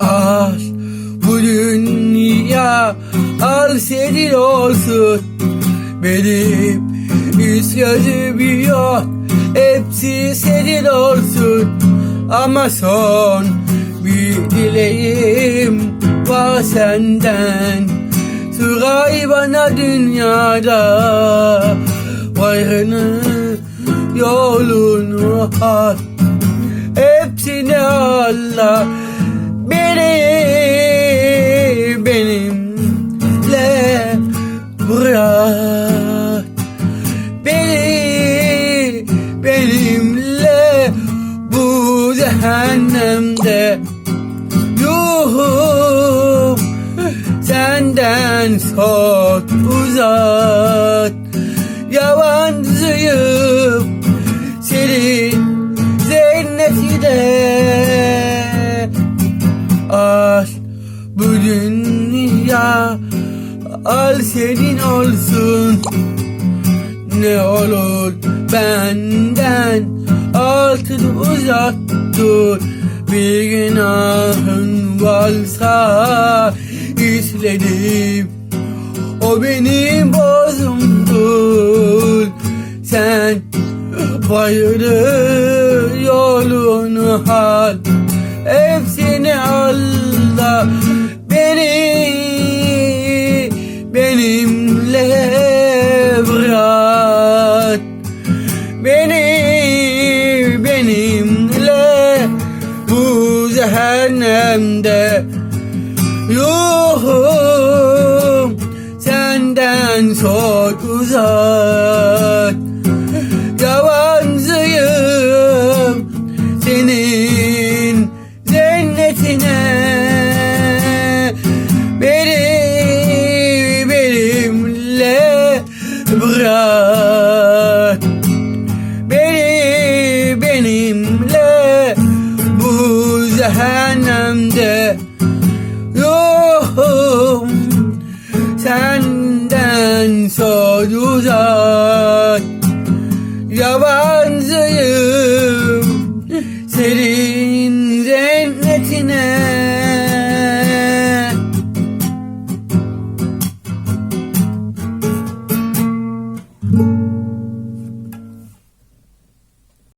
Al bu dünya al senin olsun. Benim ihtiyacım yok Hepsi senin olsun. Ama son bir dileğim var senden. Süray bana dünyada Vayrını yolunu al. Hepsini Allah bırak Beni benimle bu cehennemde Ruhum senden sok uzak. Yabancıyım senin cennetine Al bu dünya al senin olsun. Ne olur benden altın uzak dur. Bir günahın varsa işledim O benim bozumdur. Sen bayılır yolunu al. Hepsini Allah Ruhum senden çok uzak. Yabancıyım senin cennetine Beni benimle bırak. Beni benimle bu cehennemde sordular Yabancıyım.